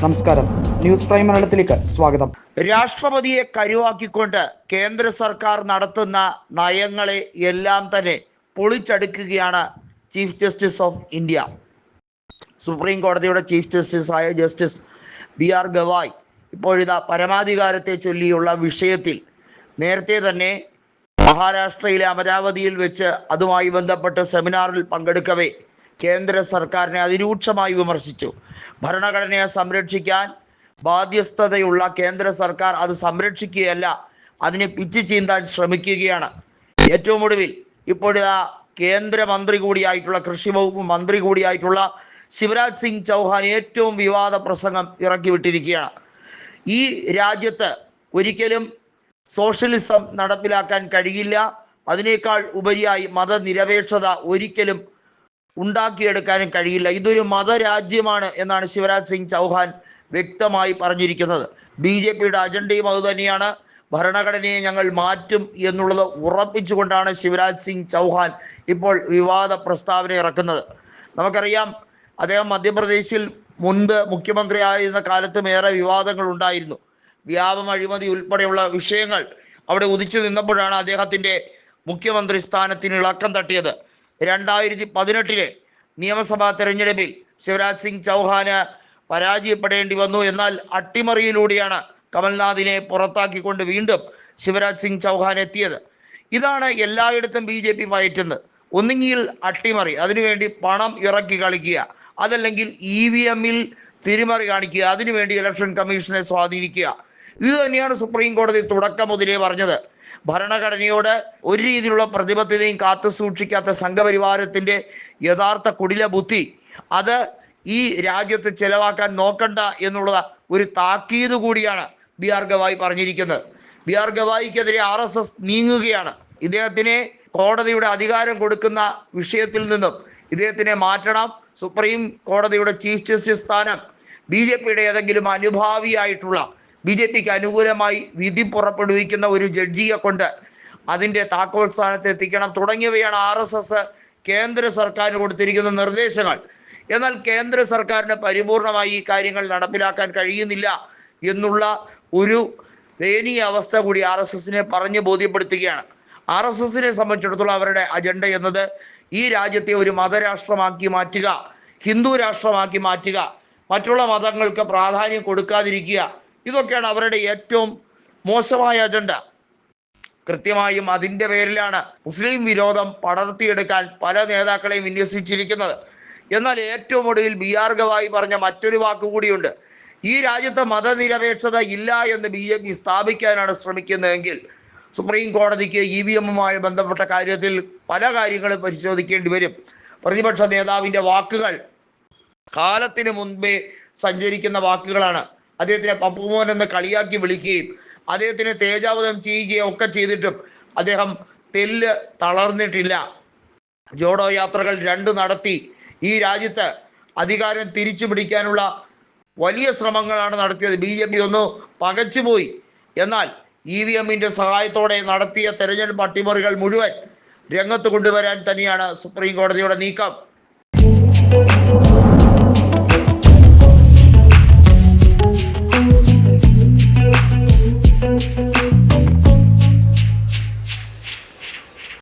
നമസ്കാരം. News prime മലയാളത്തിലേക്ക് സ്വാഗതം. രാഷ്ട്രപതിയെ കരുവാക്കിക്കൊണ്ട് കേന്ദ്ര സർക്കാർ നടത്തുന്ന നയങ്ങളെ എല്ലാം തന്നെ പൊളിച്ചടുക്കുകയാണ് chief justice of India. Supreme കോടതിയുടെ ചീഫ് ജസ്റ്റിസ് ആയ ജസ്റ്റിസ് ബി ആർ ഗവായ് ഇപ്പോഴിതാ പരമാധികാരത്തെ ചൊല്ലിയുള്ള വിഷയത്തിൽ നേരത്തെ തന്നെ മഹാരാഷ്ട്രയിലെ അമരാവതിയിൽ വെച്ച് അതുമായി ബന്ധപ്പെട്ട് സെമിനാറിൽ പങ്കെടുക്കവേ കേന്ദ്ര സർക്കാരിനെ അതിരൂക്ഷമായി വിമർശിച്ചു. ഭരണഘടനയെ സംരക്ഷിക്കാൻ ബാധ്യസ്ഥതയുള്ള കേന്ദ്ര സർക്കാർ അത് സംരക്ഷിക്കുകയല്ല അതിനെ പിച്ചു ചീന്താൻ ശ്രമിക്കുകയാണ്. ഏറ്റവും ഒടുവിൽ ഇപ്പോഴിതാ കേന്ദ്രമന്ത്രി കൂടിയായിട്ടുള്ള കൃഷി വകുപ്പ് മന്ത്രി കൂടിയായിട്ടുള്ള ശിവരാജ് സിംഗ് ചൗഹാൻ ഏറ്റവും വിവാദ പ്രസംഗം ഇറക്കി വിട്ടിരിക്കുകയാണ്. ഈ രാജ്യത്ത് ഒരിക്കലും സോഷ്യലിസം നടപ്പിലാക്കാൻ കഴിയില്ല. അതിനേക്കാൾ ഉപരിയായി മതനിരപേക്ഷത ഒരിക്കലും ഉണ്ടാക്കിയെടുക്കാനും കഴിയില്ല. ഇതൊരു മതരാജ്യമാണ് എന്നാണ് ശിവരാജ് സിംഗ് ചൗഹാൻ വ്യക്തമായി പറഞ്ഞിരിക്കുന്നത്. ബി ജെ പിയുടെ അജണ്ടയും അതുതന്നെയാണ്. ഭരണഘടനയെ ഞങ്ങൾ മാറ്റും എന്നുള്ളത് ഉറപ്പിച്ചുകൊണ്ടാണ് ശിവരാജ് സിംഗ് ചൗഹാൻ ഇപ്പോൾ വിവാദ പ്രസ്താവന ഇറക്കുന്നത്. നമുക്കറിയാം അദ്ദേഹം മധ്യപ്രദേശിൽ മുൻപ് മുഖ്യമന്ത്രി ആയിരുന്ന കാലത്തും ഏറെ വിവാദങ്ങൾ ഉണ്ടായിരുന്നു. വ്യാപം അഴിമതി ഉൾപ്പെടെയുള്ള വിഷയങ്ങൾ അവിടെ ഉദിച്ചു നിന്നപ്പോഴാണ് അദ്ദേഹത്തിന്റെ മുഖ്യമന്ത്രി സ്ഥാനത്തിന് ഇളക്കം തട്ടിയത്. രണ്ടായിരത്തി പതിനെട്ടിലെ നിയമസഭാ തെരഞ്ഞെടുപ്പിൽ ശിവരാജ് സിംഗ് ചൗഹാന് പരാജയപ്പെടേണ്ടി വന്നു. എന്നാൽ അട്ടിമറിയിലൂടെയാണ് കമൽനാഥിനെ പുറത്താക്കിക്കൊണ്ട് വീണ്ടും ശിവരാജ് സിംഗ് ചൗഹാൻ എത്തിയത്. ഇതാണ് എല്ലായിടത്തും ബി ജെ പി പയറ്റുന്നത് ഒന്നുകിൽ അട്ടിമറി അതിനുവേണ്ടി പണം ഇറക്കി കളിക്കുക അതല്ലെങ്കിൽ ഇ വി എമ്മിൽ തിരിമറി കാണിക്കുക അതിനുവേണ്ടി ഇലക്ഷൻ കമ്മീഷനെ സ്വാധീനിക്കുക. ഇത് തന്നെയാണ് സുപ്രീം കോടതി തുടക്കം മുതലേ പറഞ്ഞത്. ഭരണഘടനയോട് ഒരു രീതിയിലുള്ള പ്രതിബദ്ധതയും കാത്തു സൂക്ഷിക്കാത്ത സംഘപരിവാരത്തിന്റെ യഥാർത്ഥ കുടില ബുദ്ധി അത് ഈ രാജ്യത്ത് ചെലവാക്കാൻ നോക്കണ്ട എന്നുള്ള ഒരു താക്കീത് കൂടിയാണ് ബി ആർ ഗവായി പറഞ്ഞിരിക്കുന്നത്. ബി ആർ ഗവായിക്കെതിരെ ആർ എസ് എസ് നീങ്ങുകയാണ്. ഇദ്ദേഹത്തിനെ കോടതിയുടെ അധികാരം കൊടുക്കുന്ന വിഷയത്തിൽ നിന്നും ഇദ്ദേഹത്തിനെ മാറ്റണം. സുപ്രീം കോടതിയുടെ ചീഫ് ജസ്റ്റിസ് സ്ഥാനം ബി ജെ പിയുടെ ഏതെങ്കിലും അനുഭാവിയായിട്ടുള്ള ബി ജെ പിക്ക് അനുകൂലമായി വിധി പുറപ്പെടുവിക്കുന്ന ഒരു ജഡ്ജിയെ കൊണ്ട് അതിന്റെ താക്കോൽ സ്ഥാനത്ത് എത്തിക്കണം. തുടങ്ങിയവയാണ് ആർ എസ് എസ് കേന്ദ്ര സർക്കാരിന് കൊടുത്തിരിക്കുന്ന നിർദ്ദേശങ്ങൾ. എന്നാൽ കേന്ദ്ര സർക്കാരിന് പരിപൂർണമായി ഈ കാര്യങ്ങൾ നടപ്പിലാക്കാൻ കഴിയുന്നില്ല എന്നുള്ള ഒരു ദയനീയ അവസ്ഥ കൂടി ആർ എസ് എസിനെ പറഞ്ഞ് ബോധ്യപ്പെടുത്തുകയാണ്. ആർ എസ് എസിനെ സംബന്ധിച്ചിടത്തോളം അവരുടെ അജണ്ട എന്നത് ഈ രാജ്യത്തെ ഒരു മതരാഷ്ട്രമാക്കി മാറ്റുക ഹിന്ദു രാഷ്ട്രമാക്കി മാറ്റുക മറ്റുള്ള മതങ്ങൾക്ക് പ്രാധാന്യം കൊടുക്കാതിരിക്കുക ഇതൊക്കെയാണ് അവരുടെ ഏറ്റവും മോശമായ അജണ്ട. കൃത്യമായും അതിന്റെ പേരിലാണ് മുസ്ലിം വിരോധം പടർത്തിയെടുക്കാൻ പല നേതാക്കളെയും വിന്യസിച്ചിരിക്കുന്നത്. എന്നാൽ ഏറ്റവും ഒടുവിൽ ബി ആർ ഗവായി പറഞ്ഞ മറ്റൊരു വാക്കുകൂടിയുണ്ട് ഈ രാജ്യത്തെ മതനിരപേക്ഷത ഇല്ല എന്ന് ബി ജെ പി സ്ഥാപിക്കാനാണ് ശ്രമിക്കുന്നതെങ്കിൽ സുപ്രീം കോടതിക്ക് ഇ വി എമ്മുമായി ബന്ധപ്പെട്ട കാര്യത്തിൽ പല കാര്യങ്ങളും പരിശോധിക്കേണ്ടി വരും. പ്രതിപക്ഷ നേതാവിന്റെ വാക്കുകൾ കാലത്തിന് മുൻപേ സഞ്ചരിക്കുന്ന വാക്കുകളാണ്. അദ്ദേഹത്തിനെ പപ്പുമോൻ എന്ന് കളിയാക്കി വിളിക്കുകയും അദ്ദേഹത്തിന് തേജാവധം ചെയ്യുകയും ഒക്കെ ചെയ്തിട്ടും അദ്ദേഹം തെല്ല് തളർന്നിട്ടില്ല. ജോഡോ യാത്രകൾ രണ്ട് നടത്തി. ഈ രാജ്യത്ത് അധികാരം തിരിച്ചു പിടിക്കാനുള്ള വലിയ ശ്രമങ്ങളാണ് നടത്തിയത്. ബി ജെ പി ഒന്ന് പകച്ചുപോയി എന്നാൽ ഇ വി എമ്മിന്റെ സഹായത്തോടെ നടത്തിയ തെരഞ്ഞെടുപ്പ് അട്ടിമറികൾ മുഴുവൻ രംഗത്ത് കൊണ്ടുവരാൻ തന്നെയാണ് സുപ്രീം കോടതിയുടെ നീക്കം.